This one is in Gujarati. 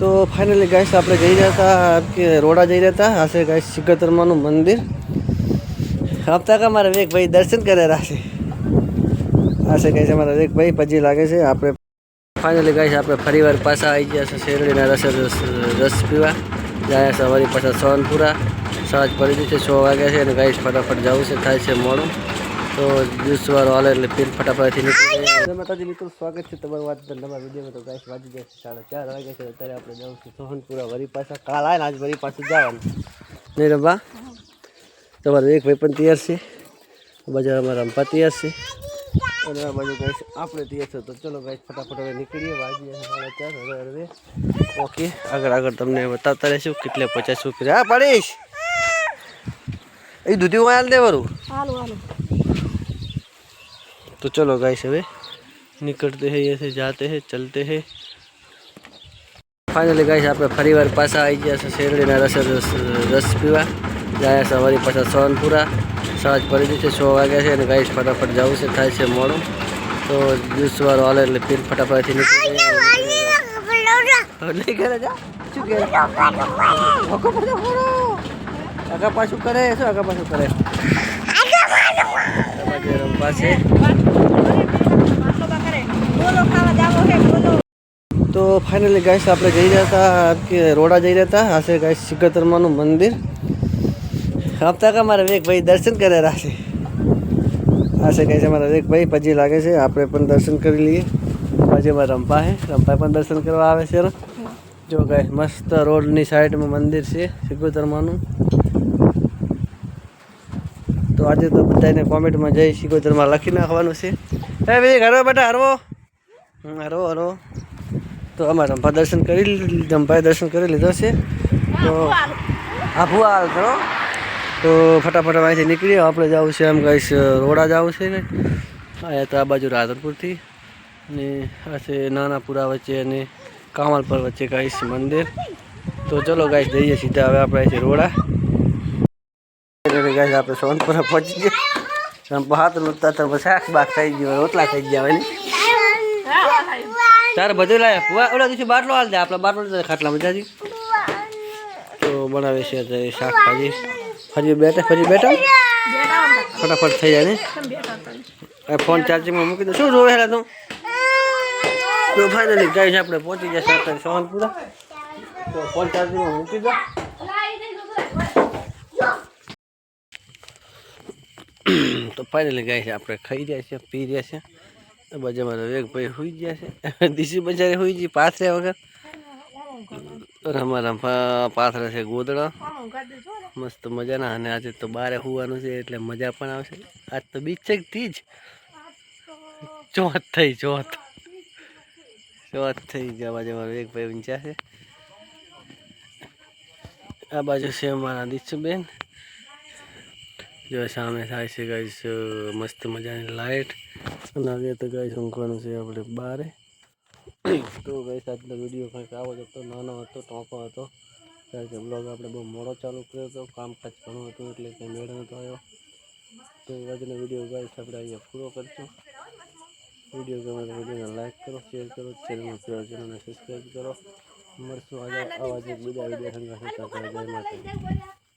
તો ફાઇનલી ગાઈસ આપણે જઈ રહ્યા હતા કે રોડા જઈ રહ્યા હતા. હશે ગાઈસ સિકતરમાનું મંદિર. હપ્તા કા મારા વેગભાઈ દર્શન કરેલા છે. આ છે અમારા વેગ પછી લાગે છે આપણે ફાઇનલી ગાઈસ આપણે ફરીવાર પાછા આવી ગયા છે શેરડીના રસ રસ પીવા. જાય છે અમારી પાછા સોનપુરા સાંજ પડી છે, છ વાગ્યા છે અને ગાઈસ ફટાફટ જવું છે, થાય છે મોડું. તો જ્યુસ વાળો હાલે એટલે પીર ફટાફટથી નીકળી જાય. માતાજી મિત્રો સ્વાગત છે તમારું વાત નવા વિડીયોમાં તો ગાઈશ વાંચી જાય છે સાડા ચાર વાગ્યા છે. અત્યારે આપણે જવું છે સોહનપુરા વળી પાછા. કાલ આવે ને આજ વળી પાછું જવાનું. નહીં રંભા તમારો એક ભાઈ પણ તૈયાર છે. બજાર અમારા રંભા તૈયાર છે. અને આ બાજુ ગાઈશ આપણે તૈયાર છે. તો ચલો ગાઈશ ફટાફટ હવે નીકળીએ. છે સાડા ચાર. હવે હવે ઓકે આગળ આગળ તમને બતાવતા રહીશું કેટલે પચાસ રૂપિયા. હા પડીશ. એ દૂધી હું દે દેવાનું? હાલો હાલો. तो चलो गाइस હવે નીકળતે હે ऐसे जाते हैं चलते हैं ફાઇનલી ગાઈસ આપણે ફરીવાર પાછા આવી ગયા છે શેરડીના રસ રસ રસ પીવા જાય છે વળી પાછા સોનપુરા સાંજ પડી ગઈ છે છ વાગ્યા છે અને ગાઈસ ફટાફટ જવું છે થાય છે મોડું તો જ્યુસ વાળો હાલે એટલે પીર ફટાફટથી નીકળી જાય નહીં કરે જા શું કરે ધોકો પડે ફોડો આગા પાછું કરે શું આગા પાછું કરે તમારે તો ફાઇનલી ગાઈસ આપણે જઈ રહ્યા હતા કે રોડા જઈ રહ્યા હતા. હશે ગાઈસ શિખરતરમાનું મંદિર. હપ્તા કા મારા વેગભાઈ દર્શન કરેલા છે? હશે ગાઈસ અમારા વેગભાઈ પછી લાગે છે આપણે પણ દર્શન કરી લઈએ. પછી અમારા રંપા હે રંપા પણ દર્શન કરવા આવે છે જો ગાઈસ મસ્ત રોડની સાઈડમાં મંદિર છે શિખરતરમાનું તો આજે તો બધાને કોમેન્ટમાં જઈ શિખરતરમાં લખી નાખવાનું છે. એ ભાઈ હરવો બેટા, હરવો. હમ, હરવો હરવો તો અમારે રંભા દર્શન કરી રંભાએ દર્શન કરી લીધો છે. તો આભુ હાલ કરો તો ફટાફટ અહીંથી નીકળીએ. આપણે જવું છે એમ કહીશ રોડા જવું છે ને. આ તો આ બાજુ રાધનપુરથી. અને આ છે નાનાપુરા વચ્ચે અને કામલપર વચ્ચે કહીશ મંદિર. તો ચલો ગાઈશ જઈએ સીધા હવે આપણે અહીંથી રોડા. ગાઈશ આપણે સોનપુરા પહોંચી ગયા. હાથ લૂંટતા તો શાક બાક થઈ ગયો રોટલા થઈ ગયા હોય તારે બધું લાવ્યા ઓલા દિવસે બાટલો હાલ દે. આપણે બાટલો ખાટલા મજાજી તો બનાવે છે અત્યારે શાકભાજી ફરી બેઠા ફરી બેઠા? ફટાફટ થઈ જાય ને? ફોન ચાર્જિંગમાં મૂકી દો. શું જોવે હેલા તું? તો ફાઇનલી ગાઈસ આપણે પહોંચી ગયા અત્યારે સોહનપુરા તો ફોન ચાર્જિંગમાં મૂકી દો. તો ફાઇનલી ગાઈસ આપણે ખાઈ રહ્યા છીએ, પી રહ્યા છીએ. તો બાજુ મારો એક ભાઈ હોઈ ગયા છે. દીસી બજારે હોઈ ગઈ પાથરે વગર. રમા રમા પાથરે છે ગોદડા. મસ્ત મજાના. અને આજે તો બારે હોવાનું છે એટલે મજા પણ આવશે. આજ તો બીચ છે તીજ? ચોથ થઈ, ચોથ. ચોથ થઈ ગયા બાજુ મારો એક ભાઈ ઊંચા છે. આ બાજુ છે અમારા દીશુબેન. જો સામે થાય છે ગાઈસ મસ્ત મજાની લાઈટ અને હવે તો ગાઈસ ઊંઘવાનું છે આપણે બારે. તો ગાઈસ આજનો વીડિયો કંઈક આવો જ હતો, નાનો હતો, ટોંકો હતો. કારણ કે બ્લોગ આપણે બહુ મોડો ચાલુ કર્યો હતો કામકાજ ઘણું હતું એટલે કંઈ મેળ નહોતો આવ્યો. તો આજનો વીડિયો ગાઈસ આપણે અહીંયા પૂરો કરશું. વીડિયો ગમે તો વિડીયોને લાઈક કરો શેર કરો ચેનલમાં ચેનલને સબસ્ક્રાઈબ કરો. મળશું આજે આવા જ બીજા વીડિયો સંઘર્ષ જય